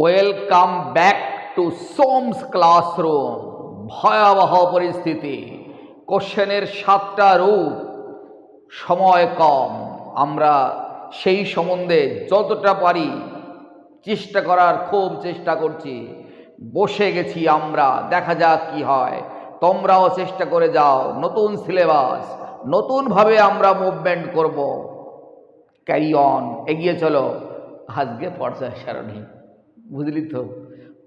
Welcome back to Som's classroom ভয়াবহ পরিস্থিতি। কোশ্চেনের সাতটা রূপ। সময় কম। আমরা সেই সম্বন্ধে যতটা পারি চেষ্টা করার খুব চেষ্টা করছি। বসে গেছি আমরা। দেখা যাক কি হয়। তোমরাও চেষ্টা করে যাও। নতুন সিলেবাস নতুনভাবে আমরা মুভমেন্ট করব। ক্যারি অন এগিয়ে চলো। আজকে পর্যায় সারণী। বুঝলি তো?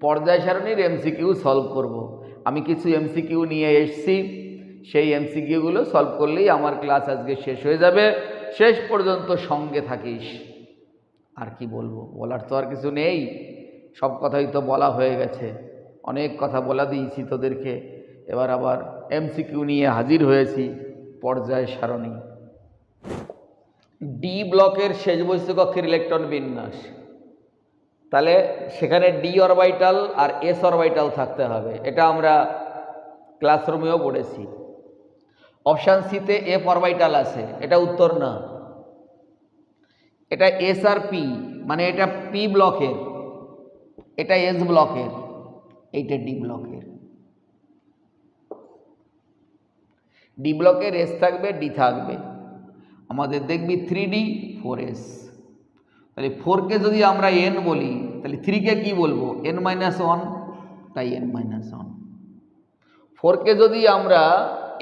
পর্যায় সারণীর এমসিকিউ সলভ করব। আমি কিছু এমসিকিউ নিয়ে এসছি। সেই এমসিকিউগুলো সলভ করলেই আমার ক্লাস আজকে শেষ হয়ে যাবে। শেষ পর্যন্ত সঙ্গে থাকিস। আর কি বলব? বলার তো আর কিছু নেই। সব কথাই তো বলা হয়ে গেছে। অনেক কথা বলা দিয়েছি তোদেরকে। এবার আবার এমসিকিউ নিয়ে হাজির হয়েছি। পর্যায় সারণী। ডি ব্লকের শেষ বস্তু কক্ষের ইলেকট্রন বিন্যাস। তাহলে সেখানে ডি অরবাইটাল আর এস অরবাইটাল থাকতে হবে। এটা আমরা ক্লাসরুমেও পড়েছি। অপশান সিতে এফ অরবাইটাল আছে। এটা উত্তর না। এটা এস আর পি মানে এটা পি ব্লকের এটা এস ব্লকের এইটা ডি ব্লকের ডি ব্লকের এস থাকবে ডি থাকবে। আমাদের দেখবি থ্রি ডি ফোর এস তাহলে ফোরকে যদি আমরা এন বলি, তাহলে থ্রিকে কি বলব? এন মাইনাস ওয়ান তাই এন মাইনাস ওয়ান ফোরকে যদি আমরা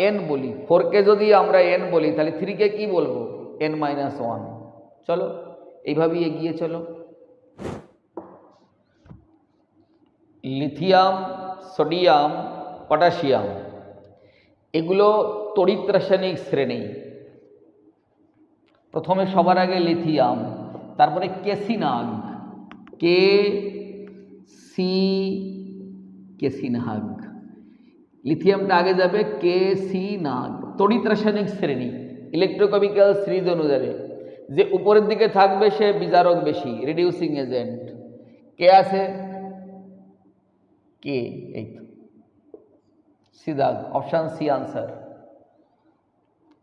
এন বলি ফোরকে যদি আমরা এন বলি, তাহলে থ্রিকে কি বলব? এন মাইনাস ওয়ান চলো, এইভাবেই এগিয়ে চলো। লিথিয়াম, সোডিয়াম, পটাশিয়াম, এগুলো তড়িৎ রাসায়নিক শ্রেণি। প্রথমে সবার আগে লিথিয়াম। তারপরে কেসিনাগ। K C কেসিনাগ। লিথিয়ামটা আগে যাবে কে সি নাগ তড়িৎ রাসায়নিক শ্রেণি ইলেকট্রোকেমিক্যাল সিরিজ অনুযায়ী। যে উপরের দিকে থাকবে সে বিজারক বেশি রিডিউসিং এজেন্ট কে আছে? কে? এই সিদাগ অপশান সি আনসার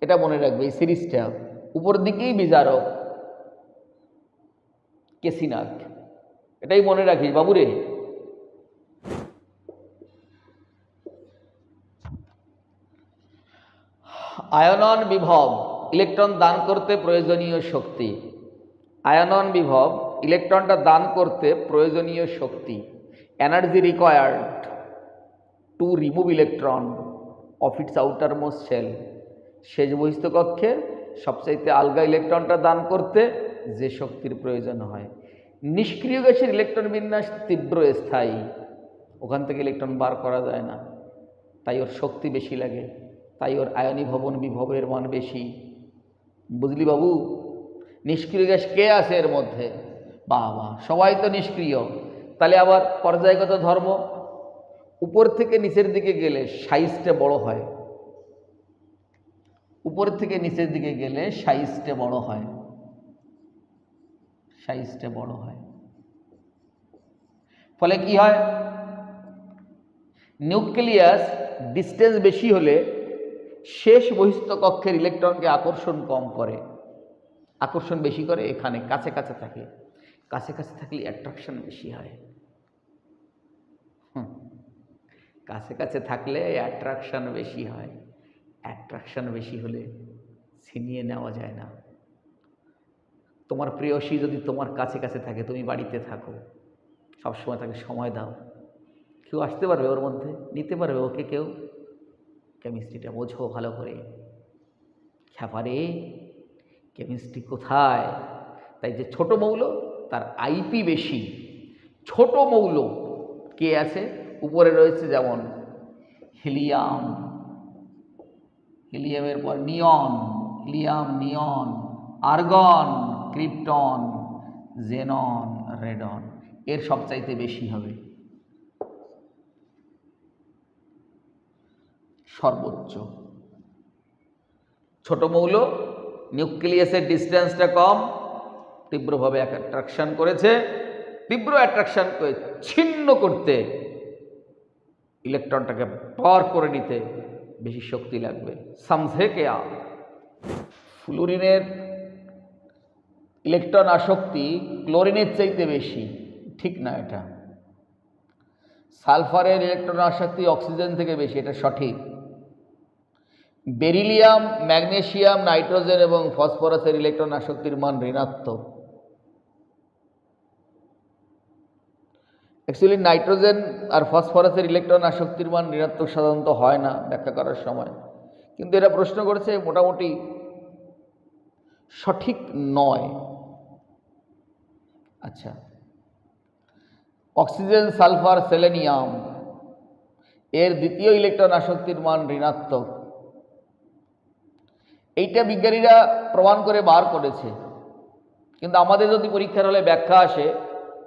এটা মনে রাখবে, এই সিরিজটা উপর দিকেই বিজারক কেসিনাক এটাই মনে রাখিস, বাবুরে। আয়নন বিভব, ইলেকট্রন দান করতে প্রয়োজনীয় শক্তি। আয়নন বিভব, ইলেকট্রনটা দান করতে প্রয়োজনীয় শক্তি। Energy required to remove electron of its outermost shell শেষ বহিস্থ কক্ষের সবচাইতে আলগা ইলেকট্রনটা দান করতে যে শক্তির প্রয়োজন হয়। নিষ্ক্রিয় গ্যাসের ইলেকট্রন বিন্যাস তীব্র স্থায়ী। ওখান থেকে ইলেকট্রন বার করা যায় না। তাই ওর শক্তি বেশি লাগে। তাই ওর আয়নী ভবন বিভবের মান বেশি। বুঝলি বাবু? নিষ্ক্রিয় গ্যাস কে আছে এর মধ্যে? বাবা, সবাই তো নিষ্ক্রিয়। তাহলে আবার পর্যায়গত ধর্ম? উপর থেকে নিচের দিকে গেলে সাইজটা বড় হয়। উপর থেকে নিচের দিকে গেলে সাইজটা বড় হয়। সাইজটা বড় হয়। ফলে কি হয়? নিউক্লিয়াস ডিস্টেন্স বেশি হলে শেষ বহিস্থ কক্ষের ইলেকট্রনকে আকর্ষণ কম করে। আকর্ষণ বেশি করে এখানে কাছে কাছে থাকে। কাছে কাছে থাকলে অ্যাট্রাকশন বেশি হয়। কাছে কাছে থাকলে অ্যাট্রাকশন বেশি হয়। অ্যাট্রাকশন বেশি হলে ছিনিয়ে নেওয়া যায় না। তোমার প্রেয়সী যদি তোমার কাছে কাছে থাকে, তুমি বাড়িতে থাকো। সবসময় তাকে সময় দাও। কেউ আসতে পারবে ওর মধ্যে, নিতে পারবে ওকে কেউ। কেমিস্ট্রিটা বোঝো ভালো করে। খ্যাপারে কেমিস্ট্রি কোথায়? তাই যে ছোট মৌল, তার আইপি বেশি। ছোট মৌল কে আছে? উপরে রয়েছে যেমন হিলিয়াম। হিলিয়ামের পর neon, helium, neon, argon. Krypton, xenon, radon, এর সবচাইতে বেশি হবে। সর্বোচ্চ। ছোট মৌল, নিউক্লিয়াসের ডিস্টেন্সটা কম, তীব্রভাবে এক অ্যাট্রাকশন করেছে। তীব্র অ্যাট্রাকশন করে ছিন্ন করতে ইলেকট্রনটাকে পার করে নিতে বেশি শক্তি লাগবে। সামঝে কেয়া ফ্লুরিনের ইলেকট্রন আসক্তি ক্লোরিনের চাইতে বেশি। ঠিক না এটা? সালফারের ইলেকট্রন আসক্তি অক্সিজেন থেকে বেশি, এটা সঠিক। বেরিলিয়াম ম্যাগনেশিয়াম নাইট্রোজেন এবং ফসফরাসের ইলেকট্রন আসক্তির মান ঋণাত্মক। অ্যাকচুয়ালি নাইট্রোজেন আর ফসফরাসের ইলেকট্রন আসক্তির মান ঋণাত্মক সাধারণত হয় না ব্যাখ্যা করার সময়। কিন্তু এরা প্রশ্ন করেছে, মোটামুটি সঠিক নয়। আচ্ছা। অক্সিজেন, সালফার, সেলেনিয়াম, এর দ্বিতীয় ইলেকট্রন আসক্তির মান ঋণাত্মক। এইটা বিজ্ঞানীরা প্রমাণ করে বার করেছে। কিন্তু আমাদের যদি পরীক্ষার হলে ব্যাখ্যা আসে,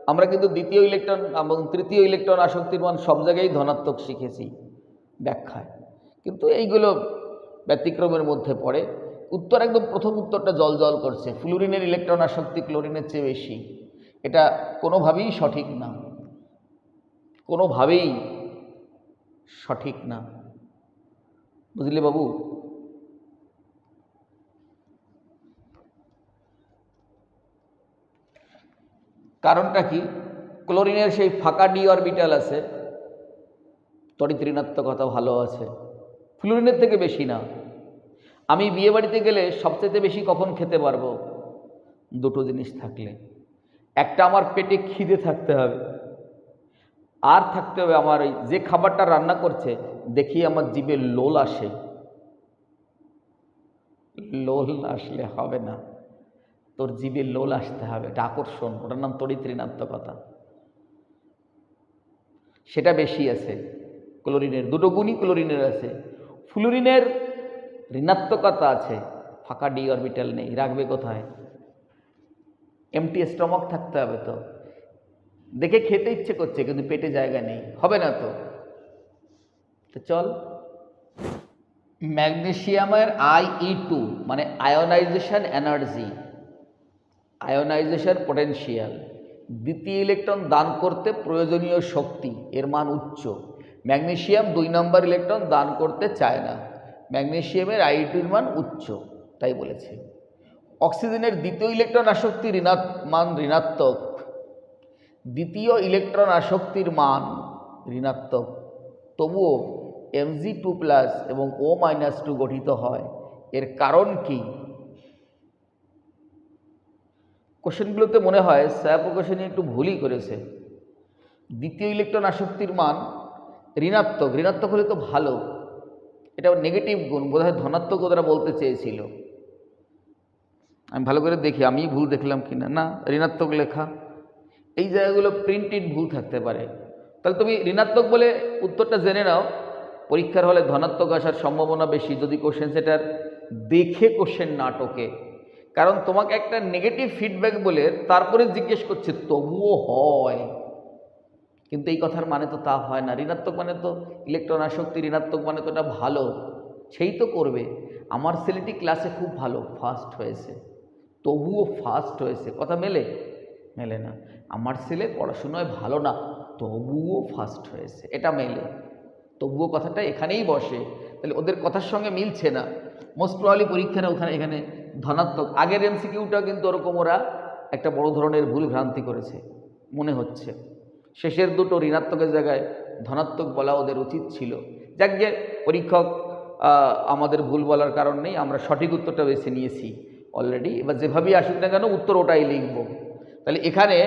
আমরা কিন্তু দ্বিতীয় ইলেকট্রন এবং তৃতীয় ইলেকট্রন আসক্তির মান সব জায়গায় ধনাত্মক শিখেছি ব্যাখ্যায়। কিন্তু এইগুলো ব্যতিক্রমের মধ্যে পড়ে। উত্তর একদম প্রথম উত্তরটা জল জল করছে। ফ্লুরিনের ইলেকট্রন আসক্তি ক্লোরিনের চেয়ে বেশি। এটা কোনোভাবেই সঠিক না। কোনোভাবেই সঠিক না। বুঝলে বাবু? কারণটা কি? ক্লোরিনের সেই ফাঁকা ডি অরবিটাল আছে। তড়িৎ ভালো আছে। ফ্লুরিনের থেকে বেশি না। আমি বিয়ে বাড়িতে গেলে সবচেয়ে বেশি কখন খেতে পারব? দুটো জিনিস থাকলে। একটা আমার পেটে খিদে থাকতে হবে। আর থাকতে হবে আমার ওই যে খাবারটা রান্না করছে, দেখি আমার জিভে লোল আসে। লোল আসলে হবে না। তোর জিভে লোল আসতে হবে। এটা আকর্ষণ, ওটার নাম তড়িৎ ঋণাত্মকতা। সেটা বেশি আছে, ক্লোরিনের, দুটো গুণই ক্লোরিনের আছে। ফ্লোরিনের ঋণাত্মকতা আছে, ফাঁকা ডি অরবিটাল নেই, রাখবে কোথায়? এমটি স্টমক থাকতে হবে তো। দেখে খেতে ইচ্ছে করছে, কিন্তু পেটে জায়গা নেই। হবে না তো। তো চল। ম্যাগনেশিয়ামের আইই টু মানে আয়োনাইজেশন এনার্জি। আয়োনাইজেশন পটেনশিয়াল দ্বিতীয় ইলেকট্রন দান করতে প্রয়োজনীয় শক্তি, এর মান উচ্চ। ম্যাগনেশিয়াম দুই নম্বর ইলেকট্রন দান করতে চায় না। ম্যাগনেশিয়ামের আইটুর মান উচ্চ, তাই বলেছে। অক্সিজেনের দ্বিতীয় ইলেকট্রন আসক্তি ঋণাত মান ঋণাত্মক। দ্বিতীয় ইলেকট্রন আসক্তির মান ঋণাত্মক। তবুও এমজি টু প্লাস এবং ও মাইনাস টু গঠিত হয়। এর কারণ কি? কোশ্চেনগুলোতে মনে হয় স্যাপ কোশ্চেনে একটু ভুলই করেছে। দ্বিতীয় ইলেকট্রন আসক্তির মান ঋণাত্মক। ঋণাত্মক হলে তো ভালো। এটা নেগেটিভ গুণ, বোধহয় ধনাত্মক ওরা বলতে চেয়েছিল। আমি ভালো করে দেখি আমি ভুল দেখলাম কি না না ঋণাত্মক লেখা। এই জায়গাগুলো প্রিন্টেড ভুল থাকতে পারে। তাহলে তুমি ঋণাত্মক বলে উত্তরটা জেনে নাও। পরীক্ষার হলে ধনাত্মক আসার সম্ভাবনা বেশি। যদি কোশ্চেন সেটার দেখে কোশ্চেন নাটকে কারণ তোমাকে একটা নেগেটিভ ফিডব্যাক বলে তারপরে জিজ্ঞেস করছে, তবুও হয়? কিন্তু এই কথার মানে তো তা হয় না। ঋণাত্মক মানে তো ইলেকট্রন আসক্তি, ঋণাত্মক মানে তো এটা ভালো। সেই তো করবে। আমার ছেলেটি ক্লাসে খুব ভালো ফার্স্ট হয়েছে। তবুও ফার্স্ট হয়েছে। কথা মেলে? মেলে না। আমার ছেলে পড়াশোনায় ভালো না, তবুও ফার্স্ট হয়েছে। এটা মেলে। তবুও কথাটা এখানেই বসে। তাহলে ওদের কথার সঙ্গে মিলছে না। মোস্ট প্রবলি পরীক্ষাটা ওখানে, এখানে ধনাত্মক। আগের এমসিকিউটা কিন্তু ওরকম ওরা একটা বড় ধরনের ভুল ভ্রান্তি করেছে। মনে হচ্ছে। শেষের দুটো ঋণাত্মকের জায়গায় ধনাত্মক বলা ওদের উচিত ছিল। যাক যে, পরীক্ষক আমাদের ভুল বলার কারণ নেই। আমরা সঠিক উত্তরটা বেছে নিয়েছি। অলরেডি এবার যেভাবেই আসুক না কেন, উত্তর ওটাই লিখব। তাহলে এখানে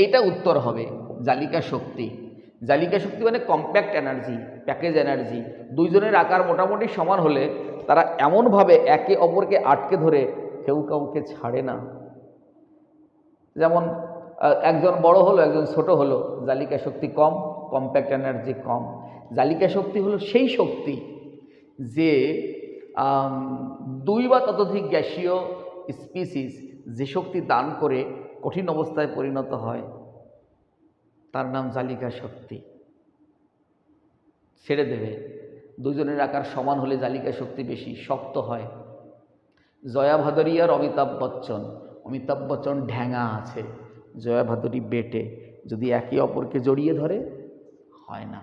এইটা উত্তর হবে, জালিকা শক্তি। জালিকা শক্তি মানে কম্প্যাক্ট এনার্জি প্যাকেজ এনার্জি দুইজনের আকার মোটামুটি সমান হলে তারা এমনভাবে একে অপরকে আটকে ধরে কেউ কাউকে ছাড়ে না। যেমন একজন বড় হলো, একজন ছোট হলো, জালিকা শক্তি কম কম্প্যাক্ট এনার্জি কম। জালিকা শক্তি হলো সেই শক্তি যে দুই বা ততোধিক গ্যাসীয় স্পিসিস যে শক্তি দান করে কঠিন অবস্থায় পরিণত হয়, তার নাম জালিকা শক্তি। ছেড়ে দেবে। দুজনের আকার সমান হলে জালিকা শক্তি বেশি শক্ত হয়। জয়া ভাদুরী আর অমিতাভ বচ্চন। অমিতাভ বচ্চন ঢ্যাঙা আছে। জয়া ভাদুরী বেটে। যদি একে অপরকে জড়িয়ে ধরে, হয় না।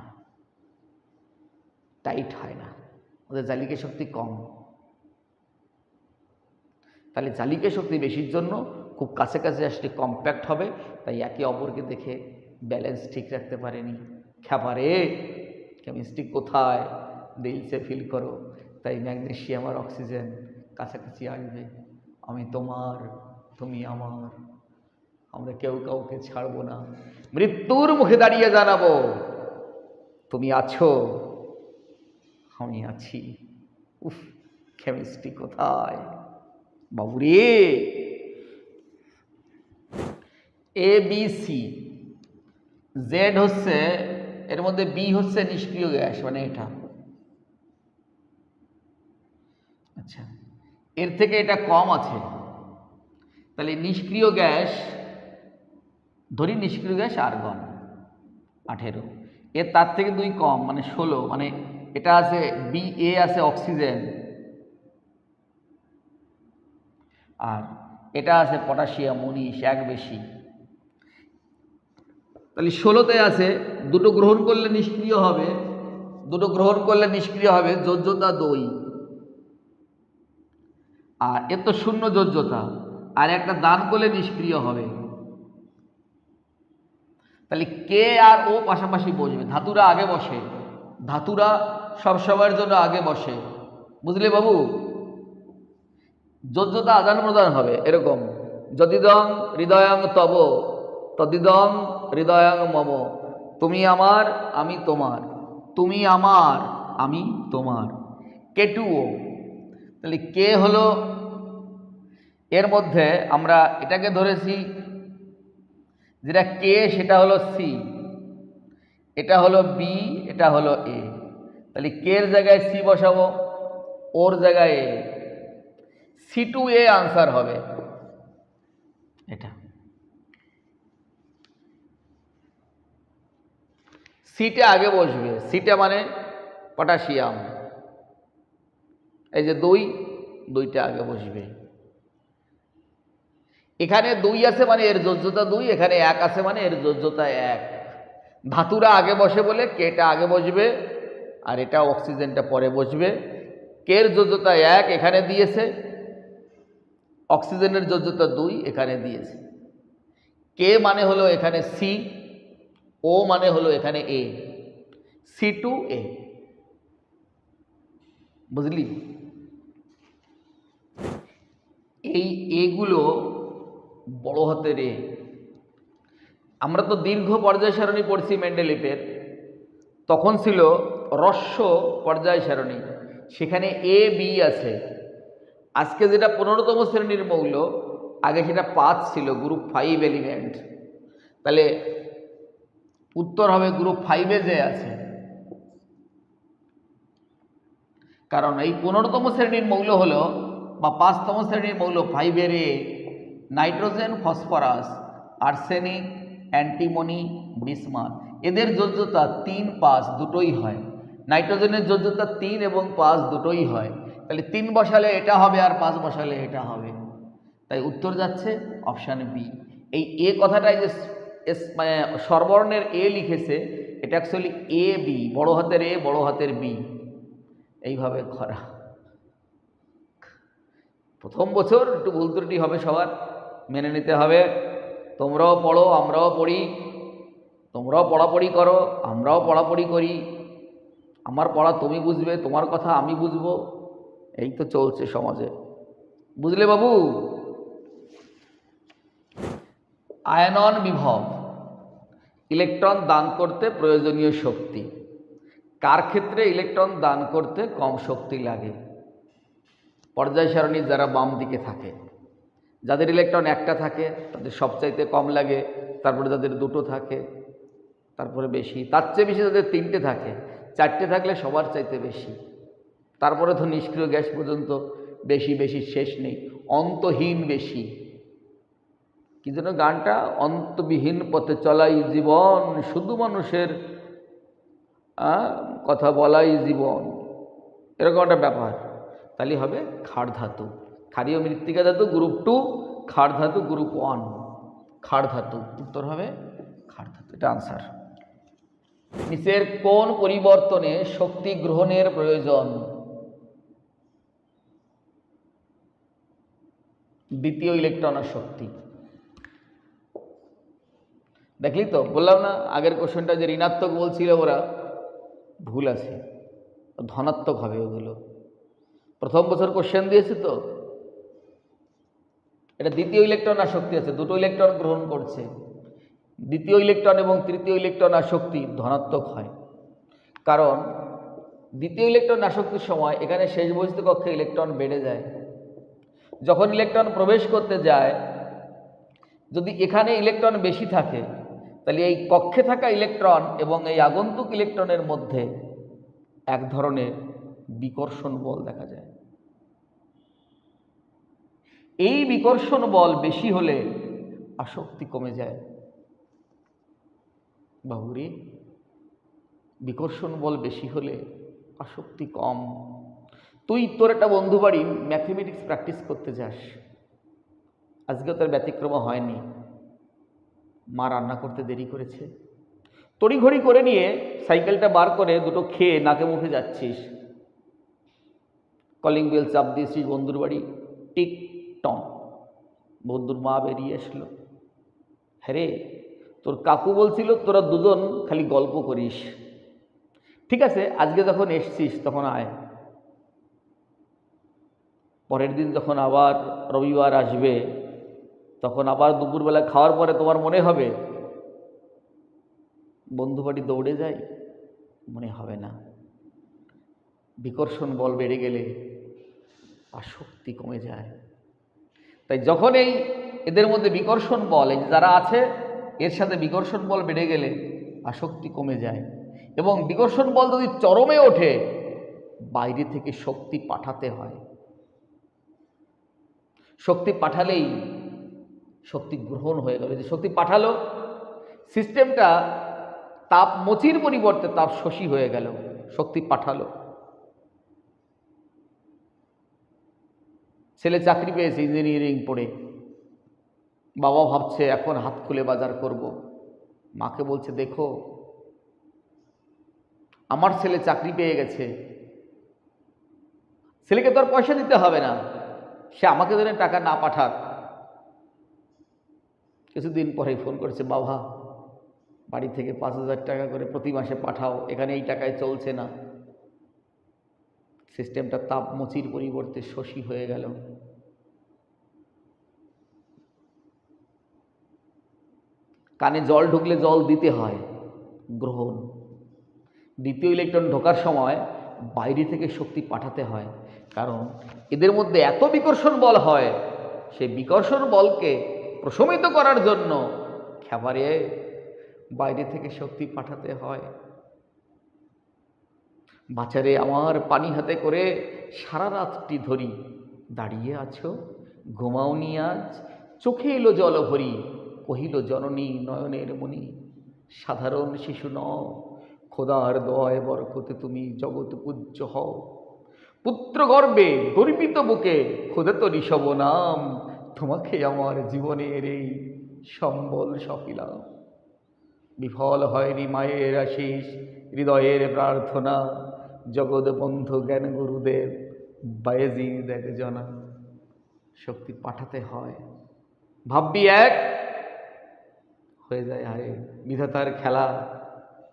টাইট হয় না। ওদের জালিকা শক্তি কম। তাহলে জালিকা শক্তি বেশির জন্য খুব কাছে কাছে আসলে কম্প্যাক্ট হবে, তাই একে অপরকে দেখে ব্যালেন্স ঠিক রাখতে পারেনি। খ্যাপারে কেমিস্ট্রি কোথায়? দিলসে ফিল করো, তাই ম্যাগনেশিয়াম আর অক্সিজেন কাছাকাছি আসবে। আমি তোমার, তুমি আমার, আমরা কেউ কাউকে ছাড়বো না। মৃত্যুর মুখে দাঁড়িয়ে জানাব, তুমি আছো। আমি আছি। উফ কেমিস্ট্রি কোথায়? বাবুরে! এ বি সি জেড হচ্ছে, এর মধ্যে বি হচ্ছে নিষ্ক্রিয় গ্যাস মানে এটা। আচ্ছা এর থেকে এটা কম আছে। তাহলে নিষ্ক্রিয় গ্যাস, ধরি নিষ্ক্রিয় গ্যাস আর্গন, আঠেরো। এর তার থেকে দুই কম মানে ষোলো মানে এটা আছে বি এ আছে অক্সিজেন আর এটা আছে পটাশিয়াম উনিশ, এক বেশি। তাহলে ষোলোতে আছে, দুটো গ্রহণ করলে নিষ্ক্রিয় হবে, দুটো গ্রহণ করলে নিষ্ক্রিয় হবে যোজ্যতা দই। আর এর তো শূন্য যোজ্যতা আর একটা দান করলে নিষ্ক্রিয় হবে। তাহলে কে আর ও পাশাপাশি বসবে, ধাতুরা আগে বসে। ধাতুরা সব সময়ের জন্য আগে বসে। বুঝলে বাবু? যোজ্যতা আদান প্রদান হবে, এরকম। যদিদং হৃদয়ং তব, তদিদং হৃদয়ং মম। তুমি আমার, আমি তোমার। তুমি আমার, আমি তোমার। কেটুও। তাহলে কে হলো? এর মধ্যে আমরা এটাকে ধরেছি, যেটা কে, সেটা হলো সি। এটা হলো বি এটা হলো এ তাহলে কে এর জায়গায় সি বসাবো, ওর জায়গায় A C two A answer হবে। এটা। সিটা আগে বসবে। সিটা মানে পটাশিয়াম। এই যে দুই, দুইটা আগে বসবে। এখানে দুই আছে মানে এর যোজ্যতা দুই, এখানে এক আছে মানে এর যোজ্যতা এক। ধাতুরা আগে বসে বলে কেটা আগে বসবে আর এটা অক্সিজেনটা পরে বসবে। কের যোজ্যতা এক, এখানে দিয়েছে। অক্সিজেনের যোজ্যতা দুই, এখানে দিয়েছে। কে মানে হলো এখানে সি ও মানে হলো এখানে এ সি টু এ বুঝলি? এই এগুলো বড় হাতের এ আমরা তো দীর্ঘ পর্যায় সারণী পড়ছি মেন্ডেলিপের তখন ছিল রস্য পর্যায় সারণী। সেখানে এ বি আছে। আজকে যেটা পনেরোতম শ্রেণির মৌল, আগে সেটা পাঁচ ছিল গ্রুপ ফাইভ এলিমেন্ট তাহলে উত্তর হবে গ্রুপ ফাইভে যে আছে। কারণ এই পনেরোতম শ্রেণির মৌল হলো, বা পাঁচতম শ্রেণির মৌল ফাইভের A nitrogen, phosphorus, arsenic antimony bismuth এদের যোজ্যতা তিন, পাঁচ দুটোই হয়। নাইট্রোজেনের যোজ্যতা তিন এবং পাঁচ দুটোই হয়। তাহলে তিন বসালে এটা হবে আর পাঁচ বসালে এটা হবে। তাই উত্তর যাচ্ছে অপশান বি। এই এ কথাটাই যে এস মানে এ লিখেছে, এটা অ্যাকচুয়ালি এ বি, বড় হাতের এ, বড় হাতের বি। এইভাবে করা। প্রথম বছর একটু ভুল ত্রুটি হবে সবার, মেনে নিতে হবে। তোমরাও পড়ো, আমরাও পড়ি। তোমরাও পড়াপড়ি করো, আমরাও পড়াপড়ি করি। আমার পড়া তুমি বুঝবে, তোমার কথা আমি বুঝব। এই তো চলছে সমাজে। বুঝলে বাবু? আয়নন বিভব, ইলেকট্রন দান করতে প্রয়োজনীয় শক্তি। কার ক্ষেত্রে ইলেকট্রন দান করতে কম শক্তি লাগে? পর্যায় সারণীর যারা বাম দিকে থাকে। যাদের ইলেকট্রন একটা থাকে, তাদের সবচাইতে কম লাগে, তারপরে যাদের দুটো থাকে, তারপরে বেশি। তার চেয়ে বেশি যাদের তিনটে থাকে, চারটে থাকলে সবার চাইতে বেশি। তারপরে তো নিষ্ক্রিয় গ্যাস পর্যন্ত বেশি বেশি শেষ নেই, অন্তহীন বেশি। কি যেন গানটা? অন্তবিহীন পথে চলাই জীবন, শুধু মানুষের কথা বলাই জীবন। এরকম একটা ব্যাপার। তাহলে হবে খাড় ধাতু। ক্ষারীয় মৃত্তিকা ধাতু গ্রুপ টু খাড় ধাতু গ্রুপ ওয়ান খাড় ধাতু, উত্তর হবে খাড় ধাতু, এটা আনসার নিচের কোন পরিবর্তনে শক্তি গ্রহণের প্রয়োজন? দ্বিতীয় ইলেকট্রন শক্তি। দেখলি তো? বললাম না, আগের কোশ্চেনটা যে ঋণাত্মক বলছিল ওরা, ভুল আছে। ধনাত্মক হবে ওগুলো। প্রথম বছর কোশ্চেন দিয়েছে তো। এটা দ্বিতীয় ইলেকট্রন আসক্তি আছে, দুটো ইলেকট্রন গ্রহণ করছে। দ্বিতীয় ইলেকট্রন এবং তৃতীয় ইলেকট্রন আসক্তি ধনাত্মক হয়। কারণ দ্বিতীয় ইলেকট্রন আসক্তির সময় এখানে শেষ বহিস্থ কক্ষে ইলেকট্রন বেড়ে যায়। যখন ইলেকট্রন প্রবেশ করতে যায়, যদি এখানে ইলেকট্রন বেশি থাকে, তাহলে এই কক্ষে থাকা ইলেকট্রন এবং এই আগন্তুক ইলেকট্রনের মধ্যে এক ধরনের বিকর্ষণ বল দেখা যায়। এই বিকর্ষণ বল বেশি হলে আসক্তি কমে যায়। বাহুরি বিকর্ষণ বল বেশি হলে আসক্তি কম। তুই, তোর একটা বন্ধু বাড়ি ম্যাথমেটিক্স প্র্যাকটিস করতে যাস। আজকে তোর ব্যতিক্রম হয়নি। মা রান্না করতে দেরি করেছে। তড়িঘড়ি করে নিয়ে সাইকেলটা বার করে দুটো খেয়ে নাকে মুখে যাচ্ছিস। কলিং বেল চাপ দিয়েছিস বন্ধুর বাড়ি, টিক টং বন্ধুর মা বেরিয়ে আসলো হ্যাঁ তোর কাকু বলছিল তোরা দুজন খালি গল্প করিস। ঠিক আছে, আজকে যখন এসছিস তখন আয়। পরের দিন যখন আবার রবিবার আসবে, তখন আবার দুপুরবেলা খাওয়ার পরে তোমার মনে হবে? বন্ধু বাড়ি দৌড়ে যাই মনে হবে না। বিকর্ষণ বল বেড়ে গেলে আসক্তি কমে যায়। তাই যখন এই এদের মধ্যে বিকর্ষণ বল, এই যারা আছে, এর সাথে বিকর্ষণ বল বেড়ে গেলে আসক্তি কমে যায়। এবং বিকর্ষণ বল যদি চরমে ওঠে, বাইরে থেকে শক্তি পাঠাতে হয়। শক্তি পাঠালেই শক্তি গ্রহণ হয়ে গেল যে শক্তি পাঠালো, সিস্টেমটা তাপ মচির পরিবর্তে তাপ শশী হয়ে গেল, শক্তি পাঠালো। ছেলে চাকরি পেয়েছে ইঞ্জিনিয়ারিং পড়ে। বাবা ভাবছে, এখন হাত খুলে বাজার করব। মাকে বলছে, দেখো, আমার ছেলে চাকরি পেয়ে গেছে। ছেলেকে তো আর পয়সা দিতে হবে না। সে আমাকে ধরে টাকা না পাঠাক। কিছুদিন পরেই ফোন করেছে, বাবা, বাড়ি থেকে পাঁচ হাজার টাকা করে প্রতি মাসে পাঠাও, এখানে এই টাকায় চলছে না। সিস্টেমটা তাপমচির পরিবর্তে শশী হয়ে গেল। কানে জল ঢুকলে জল দিতে হয়, গ্রহণ। দ্বিতীয় ইলেকট্রন ঢোকার সময় বাইরে থেকে শক্তি পাঠাতে হয়, কারণ এদের মধ্যে এত বিকর্ষণ বল হয়, সেই বিকর্ষণ বলকে প্রশমিত করার জন্য খাবারে বাইরে থেকে শক্তি পাঠাতে হয়। বাচারে আমার পানি হাতে করে সারা রাতটি ধরি। দাঁড়িয়ে আছো? ঘুমাওনি আজ? চোখে এলো জল ভরি। কহিল, জননী নয়নের মণি, সাধারণ শিশু ন খোদার দয় বরকতে তুমি জগৎ পূজ্য হও। পুত্র গর্বে, গর্বিত বুকে, খোদে তো ঋষভ নাম। তোমাকে আমার জীবনের এই সম্বল সফিলাম বিফল হয়নি মায়ের আশিস, হৃদয়ের প্রার্থনা। জগৎ বন্ধু জ্ঞান গুরুদেব বায়েজি দেখ জনা শক্তি পাঠাতে হয়। ভাববি এক, হয়ে যায় হারে বিধাতার খেলা।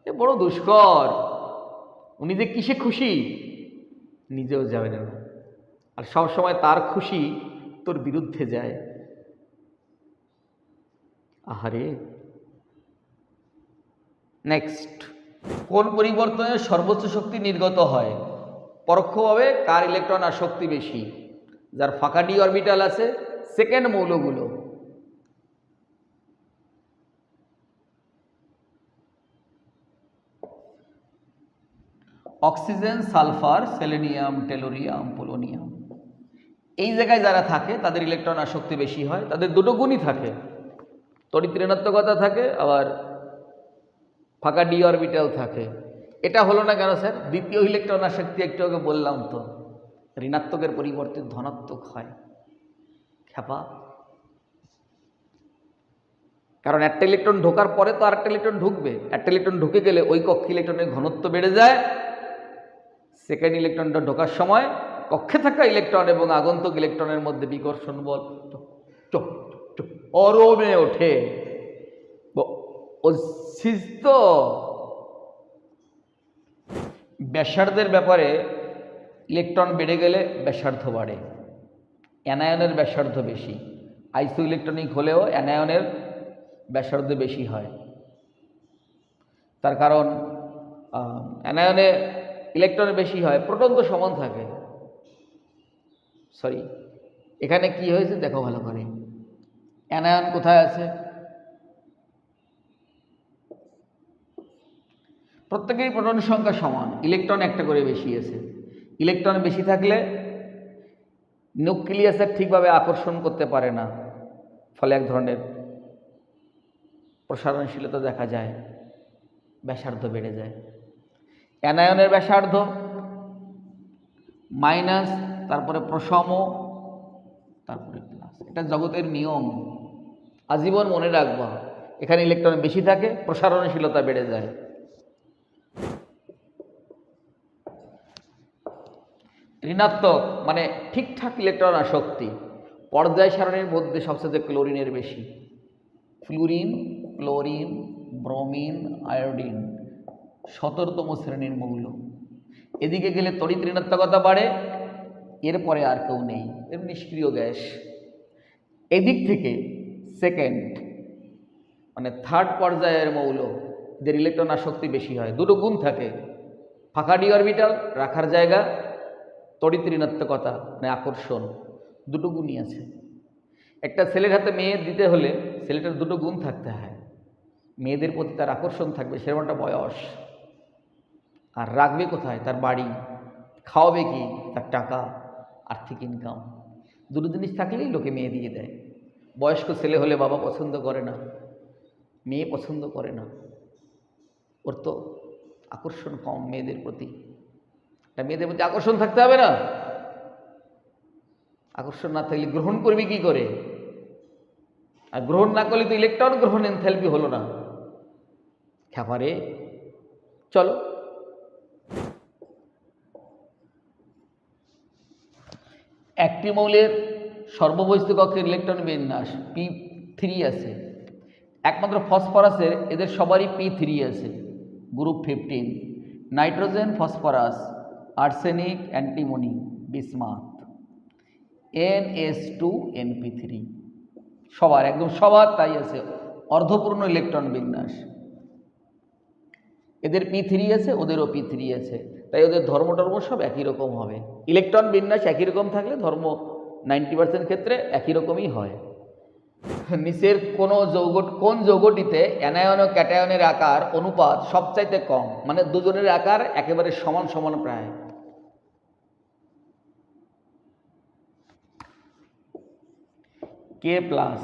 এ বড় দুষ্কর, উনি যে কিসে খুশি, নিজেও যাবে না। আর সব সময় তার খুশি তোর বিরুদ্ধে যায়। আহারে। নেক্সট কোন পরিবর্তনের সর্বোচ্চ শক্তি নির্গত হয়? পরোক্ষভাবে কার ইলেকট্রন আসক্তি বেশি? যার ফাঁকা ডি অরবিটাল আছে সেকেন্ড মৌলগুলো। Oxygen, sulphur, selenium, tellurium, polonium. এই জায়গায় যারা থাকে, তাদের ইলেকট্রন আসক্তি বেশি হয়। তাদের দুটো গুণই থাকে। তড়িৎ ঋণাত্মকতা থাকে, আবার ফাঁকা ডি অরবিটাল থাকে। এটা হলো না কেন, স্যার? দ্বিতীয় ইলেকট্রন আসক্তি, একটু আগে বললাম তো। ঋণাত্মকের পরিবর্তে ধনাত্মক হয়। খ্যাপা। কারণ একটা ইলেকট্রন ঢোকার পরে তো আরেকটা ইলেকট্রন ঢুকবে। একটা ইলেকট্রন ঢুকে গেলে ওই কক্ষে ইলেকট্রনের ঘনত্ব বেড়ে যায়। সেকেন্ড ইলেকট্রনটা ঢোকার সময় কক্ষে থাকা ইলেকট্রন এবং আগন্তুক ইলেকট্রনের মধ্যে বিকর্ষণ বল অরমে ওঠে। সিস্ত ব্যাসার্ধের ব্যাপারে ইলেকট্রন বেড়ে গেলে ব্যাসার্ধ বাড়ে। অ্যানায়নের ব্যাসার্ধ বেশি। আইসো ইলেকট্রনিক হলেও অ্যানায়নের ব্যাসার্ধ বেশি হয়। তার কারণ অ্যানায়নে ইলেকট্রন বেশি হয়, প্রোটন তো সমান থাকে। সরি, এখানে কি হয়েছে? দেখো ভালো করে। অ্যানায়ন কোথায় আছে? প্রত্যেকেরই প্রোটনের সংখ্যা সমান। ইলেকট্রন একটা করে বেশি আছে। ইলেকট্রন বেশি থাকলে নিউক্লিয়াসের ঠিকভাবে আকর্ষণ করতে পারে না। ফলে এক ধরনের প্রসারণশীলতা দেখা যায়, ব্যাসার্ধ বেড়ে যায়। অ্যানায়নের ব্যাসার্ধ মাইনাস, তারপরে প্রসম, তারপরে প্লাস। এটা জগতের নিয়ম। আজীবন মনে রাখবা, এখানে ইলেকট্রন বেশি থাকে, প্রসারণশীলতা বেড়ে যায়। ঋণাত্মক মানে ঠিকঠাক ইলেকট্রন আসক্তি পর্যায় সারণীর মধ্যে সবচেয়ে ক্লোরিনের বেশি। ফ্লুরিন, ক্লোরিন, ব্রোমিন, আয়োডিন সতেরোতম শ্রেণির মৌল। এদিকে গেলে তড়িৎ ঋণাত্মকতা বাড়ে, এরপরে আর কেউ নেই। এর নিষ্ক্রিয় গ্যাস। এদিক থেকে সেকেন্ড মানে থার্ড পর্যায়ের মৌল, এদের ইলেকট্রন আসক্তি বেশি হয়। দুটো গুণ থাকে। ফাঁকা ডি অরবিটাল, রাখার জায়গা তড়িৎ মানে আকর্ষণ, দুটো গুণই আছে। একটা ছেলের হাতে মেয়ে দিতে হলে ছেলেটার দুটো গুণ থাকতে হয়। মেয়েদের প্রতি তার আকর্ষণ থাকবে সেরকমটা বয়স। আর রাখবে কোথায়? তার বাড়ি। খাওয়াবে কি? তার টাকা, আর্থিক ইনকাম দুটো জিনিস থাকলেই লোকে মেয়ে দিয়ে দেয়। বয়স্ক ছেলে হলে বাবা পছন্দ করে না, মেয়ে পছন্দ করে না। ওর তো আকর্ষণ কম মেয়েদের প্রতি। তা মেয়েদের প্রতি আকর্ষণ থাকতে হবে না? আকর্ষণ না থাকলে গ্রহণ করবি কি করে? আর গ্রহণ না করলে তো ইলেকট্রন গ্রহণ এনথ্যালপি হলো না। খ্যাপারে চলো। একটি মৌলের সর্ববহিষ্ঠ কক্ষের ইলেকট্রন বিন্যাস পি থ্রি আছে। একমাত্র ফসফরাসের, এদের সবারই পি থ্রি আছে। Group fifteen nitrogen phosphorus arsenic antimony bismuth N S two NP three সবার, একদম সবার তাই আছে, অর্ধপূর্ণ ইলেকট্রন বিন্যাস। এদের পি থ্রি আছে, ওদেরও পি থ্রি আছে, তাই ওদের ধর্ম টর্ম সব একই রকম হবে। ইলেকট্রন বিন্যাস একই রকম থাকলে ধর্ম নাইনটি পার্সেন্ট ক্ষেত্রে একই রকমই হয়। নিচের কোনো যৌগ, কোন যৌগটিতে অ্যানায়ন ও ক্যাটায়নের আকার, অনুপাত সবচাইতে কম মানে দুজনের আকার একেবারে সমান সমান প্রায়। কে প্লাস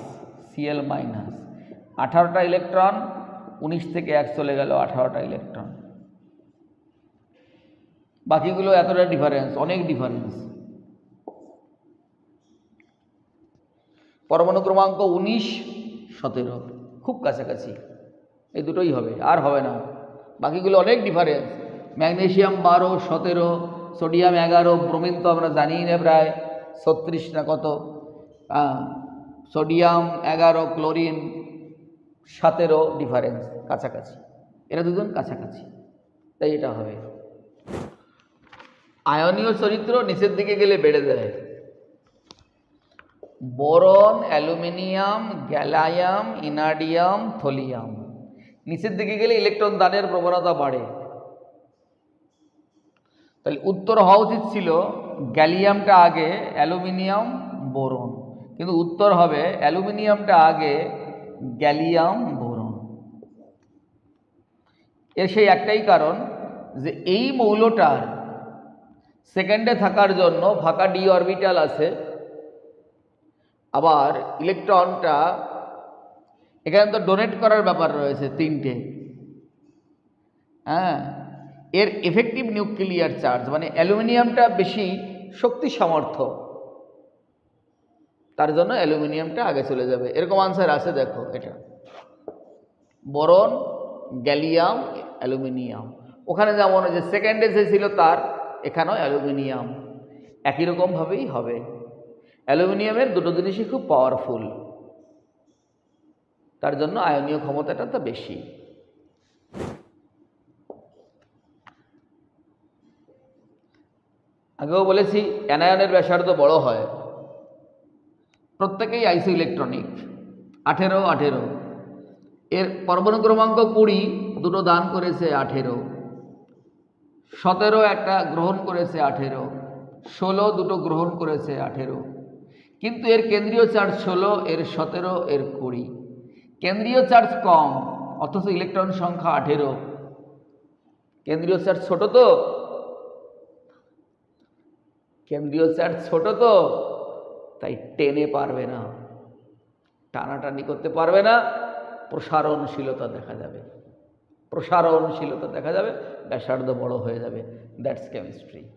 সিএল মাইনাস আঠারোটা ইলেকট্রন উনিশ থেকে এক চলে গেল আঠারোটা ইলেকট্রন বাকিগুলো এতটা ডিফারেন্স অনেক ডিফারেন্স পরমাণু ক্রমাঙ্ক উনিশ, সতেরো, খুব কাছাকাছি। এই দুটোই হবে, আর হবে না। বাকিগুলো অনেক ডিফারেন্স ম্যাগনেসিয়াম বারো, সতেরো, সোডিয়াম এগারো, ব্রোমিন তো আমরা জানিই না প্রায়, ছত্রিশ না কত। সোডিয়াম, এগারো, ক্লোরিন, সতেরো ডিফারেন্স কাছাকাছি। এরা দুজন কাছাকাছি। তাই এটা হবে। আয়নীয় চরিত্র নিচের দিকে গেলে বেড়ে যায়। Boron, aluminium, gallium, indium, thallium. নিচের দিকে গেলে ইলেকট্রন দানের প্রবণতা বাড়ে। তাহলে উত্তর হওয়া উচিত ছিল গ্যালিয়ামটা আগে অ্যালুমিনিয়াম, বোরন। কিন্তু উত্তর হবে অ্যালুমিনিয়ামটা আগে গ্যালিয়াম বোরন। এর সেই একটাই কারণ যে এই মৌলটার সেকেন্ডে থাকার জন্য ফাঁকা ডি অরবিটাল আছে, আবার ইলেকট্রনটা এখানে তো ডোনেট করার ব্যাপার রয়েছে তিনটে। হ্যাঁ এর এফেক্টিভ নিউক্লিয়ার চার্জ মানে অ্যালুমিনিয়ামটা বেশি শক্তি সামর্থ্য। তার জন্য অ্যালুমিনিয়ামটা আগে চলে যাবে। এরকম আনসার আছে, দেখো এটা। Boron, gallium, aluminium. ওখানে যেমন যে সেকেন্ডে যে ছিল তার, এখানেও অ্যালুমিনিয়াম। একই রকমভাবেই হবে। অ্যালুমিনিয়ামের দুটো জিনিসই খুব পাওয়ারফুল তার জন্য আয়নীয় ক্ষমতাটা তো বেশি। আগেও বলেছি, অ্যানায়নের ব্যাসার্ধ বড় হয়। প্রত্যেকেই আইসো ইলেকট্রনিক আঠেরো আঠেরো। এর পরমাণু ক্রমাঙ্ক কুড়ি, দুটো দান করেছে আঠেরো। সতেরো একটা গ্রহণ করেছে আঠেরো। ষোলো দুটো গ্রহণ করেছে আঠেরো। কিন্তু এর কেন্দ্রীয় চার্জ ষোলো, এর সতেরো, এর কুড়ি। কেন্দ্রীয় চার্জ কম, অথচ ইলেকট্রন সংখ্যা আঠেরো। কেন্দ্রীয় চার্জ ছোট তো? কেন্দ্রীয় চার্জ ছোট তো? তাই টেনে পারবে না। টানাটানি করতে পারবে না। প্রসারণশীলতা দেখা যাবে। প্রসারণশীলতা দেখা যাবে। ব্যাসার্ধ বড় হয়ে যাবে। That's chemistry